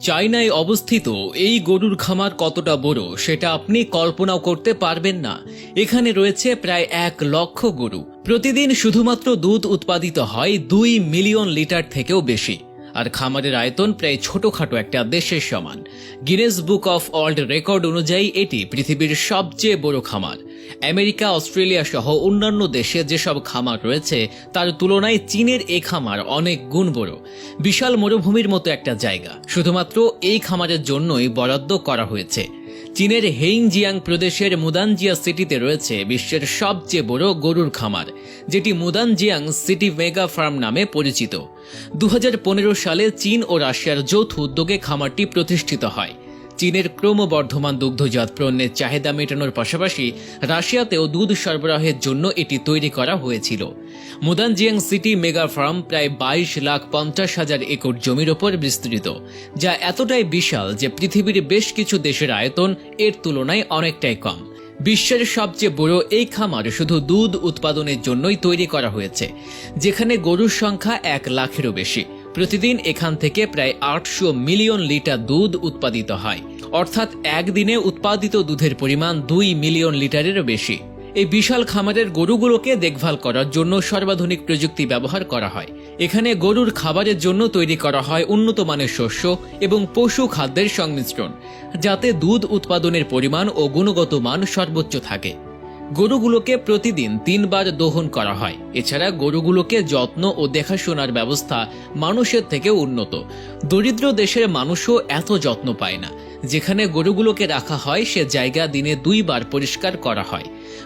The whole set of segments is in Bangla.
চায়নায় অবস্থিত এই গরুর খামার কতটা বড় সেটা আপনি কল্পনাও করতে পারবেন না। এখানে রয়েছে প্রায় এক লক্ষ গরু। প্রতিদিন শুধুমাত্র দুধ উৎপাদিত হয় দুই মিলিয়ন লিটার থেকেও বেশি। আর খামারের আয়তন প্রায় ছোটখাটো একটা দেশের সমান। Guinness book of world record অনুযায়ী এটি পৃথিবীর সবচেয়ে বড় খামার। আমেরিকা, অস্ট্রেলিয়া সহ অন্যান্য দেশে যেসব খামার রয়েছে, তার তুলনায় চীনের এই খামার অনেক গুণ বড় বিশাল মরুভূমির মতো একটা জায়গা। শুধুমাত্র এই খামারের জন্যই বরাদ্দ করা হয়েছে। চীনের হেইংজিয়াং প্রদেশের মুদানজিয়া সিটিতে রয়েছে বিশ্বের সবচেয়ে বড় গরুর খামার, যেটি মুদানজিয়াং সিটি মেগা ফার্ম নামে পরিচিত। দু হাজার পনেরো সালে চীন ও রাশিয়ার যৌথ উদ্যোগে খামারটি প্রতিষ্ঠিত হয়। চীনের ক্রমবর্ধমান দুগ্ধজাত পণ্যের চাহিদা মেটানোর পাশাপাশি রাশিয়াতেও দুধ সরবরাহের জন্য এটি তৈরি করা হয়েছিল। মুদানজিয়াং সিটি মেগা ফার্ম প্রায় বাইশ লাখ পঞ্চাশ হাজার একর জমির ওপর বিস্তৃত, যা এতটাই বিশাল যে পৃথিবীর বেশ কিছু দেশের আয়তন এর তুলনায় অনেকটাই কম। বিশ্বের সবচেয়ে বড় এই খামার শুধু দুধ উৎপাদনের জন্যই তৈরি করা হয়েছে, যেখানে গরুর সংখ্যা এক লাখেরও বেশি। প্রতিদিন এখান থেকে প্রায় আটশো মিলিয়ন লিটার দুধ উৎপাদিত হয়। অর্থাৎ একদিনে উৎপাদিত দুধের পরিমাণ দুই মিলিয়ন লিটারেরও বেশি। এই বিশাল খামারের গরুগুলোকে দেখভাল করার জন্য সর্বাধুনিক প্রযুক্তি ব্যবহার করা হয়। এখানে গরুর খাবারের জন্য তৈরি করা হয় উন্নত মানের শস্য এবং পশু খাদ্যের সংমিশ্রণ, যাতে দুধ উৎপাদনের পরিমাণ ও গুণগত মান সর্বোচ্চ থাকে। গরুগুলোকে প্রতিদিন তিনবার দহন করা হয়। এছাড়া গরুগুলোকে যত্ন ও দেখাশোনার ব্যবস্থা মানুষের থেকে উন্নত। দরিদ্র দেশের মানুষও এত যত্ন পায় না। যেখানে গরুগুলোকে রাখা হয়, সে জায়গা দিনে দুইবার পরিষ্কার করা হয়।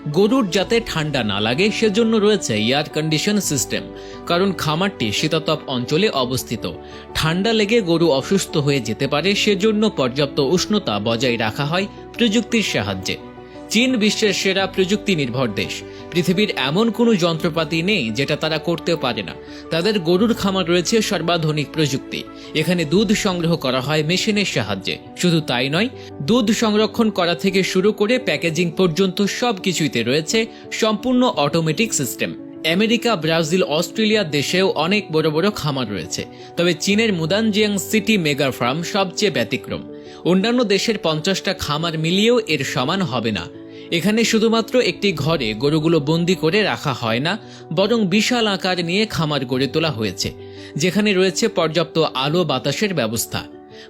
গরুর যাতে ঠান্ডা না লাগে, সেজন্য রয়েছে এয়ার কন্ডিশন সিস্টেম। কারণ খামারটি শীতাতপ অঞ্চলে অবস্থিত। ঠান্ডা লেগে গরু অসুস্থ হয়ে যেতে পারে, সেজন্য পর্যাপ্ত উষ্ণতা বজায় রাখা হয় প্রযুক্তির সাহায্যে। চীন বিশ্বের সেরা প্রযুক্তি নির্ভর দেশ। পৃথিবীর এমন কোনো যন্ত্রপাতি নেই যেটা তারা করতে পারে না। তাদের গরুর খামার রয়েছে সর্বাধুনিক প্রযুক্তি। এখানে দুধ সংগ্রহ করা হয় মেশিনের সাহায্যে। শুধু তাই নয়, দুধ সংরক্ষণ করা থেকে শুরু করে প্যাকেজিং পর্যন্ত সব কিছুইতে রয়েছে সম্পূর্ণ automatic system. America, Brazil, Australia দেশেও অনেক বড় বড় খামার রয়েছে। তবে চীনের মুদানজিয়াং সিটি মেগা ফার্ম সবচেয়ে ব্যতিক্রম। অন্যান্য দেশের পঞ্চাশটা খামার মিলিয়েও এর সমান হবে না। এখানে শুধুমাত্র একটি ঘরে গরুগুলো বন্দি করে রাখা হয় না, বরং বিশাল আকার নিয়ে খামার গড়ে তোলা হয়েছে, যেখানে রয়েছে পর্যাপ্ত আলো বাতাসের ব্যবস্থা।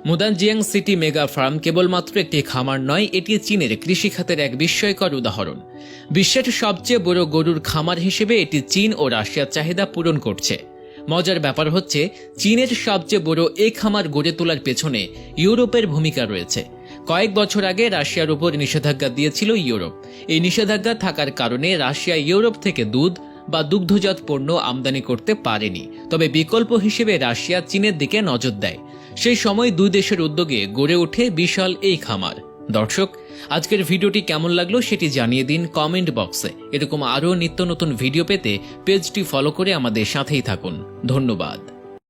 মুদানজিয়াং সিটি মেগা ফার্ম কেবলমাত্র একটি খামার নয়, এটি চীনের কৃষিখাতের এক বিস্ময়কর উদাহরণ। বিশ্বের সবচেয়ে বড় গরুর খামার হিসেবে এটি চীন ও রাশিয়ার চাহিদা পূরণ করছে। মজার ব্যাপার হচ্ছে, চীনের সবচেয়ে বড় এই খামার গড়ে তোলার পেছনে ইউরোপের ভূমিকা রয়েছে। কয়েক বছর আগে রাশিয়ার উপর নিষেধাজ্ঞা দিয়েছিল ইউরোপ। এই নিষেধাজ্ঞা থাকার কারণে রাশিয়া ইউরোপ থেকে দুধ বা দুগ্ধজাত পণ্য আমদানি করতে পারেনি। তবে বিকল্প হিসেবে রাশিয়া চীনের দিকে নজর দেয়। সেই সময় দুই দেশের উদ্যোগে গড়ে ওঠে বিশাল এই খামার। দর্শক, আজকের ভিডিওটি কেমন লাগল সেটি জানিয়ে দিন কমেন্ট বক্সে। এরকম আরও নিত্য নতুন ভিডিও পেতে পেজটি ফলো করে আমাদের সাথেই থাকুন। ধন্যবাদ।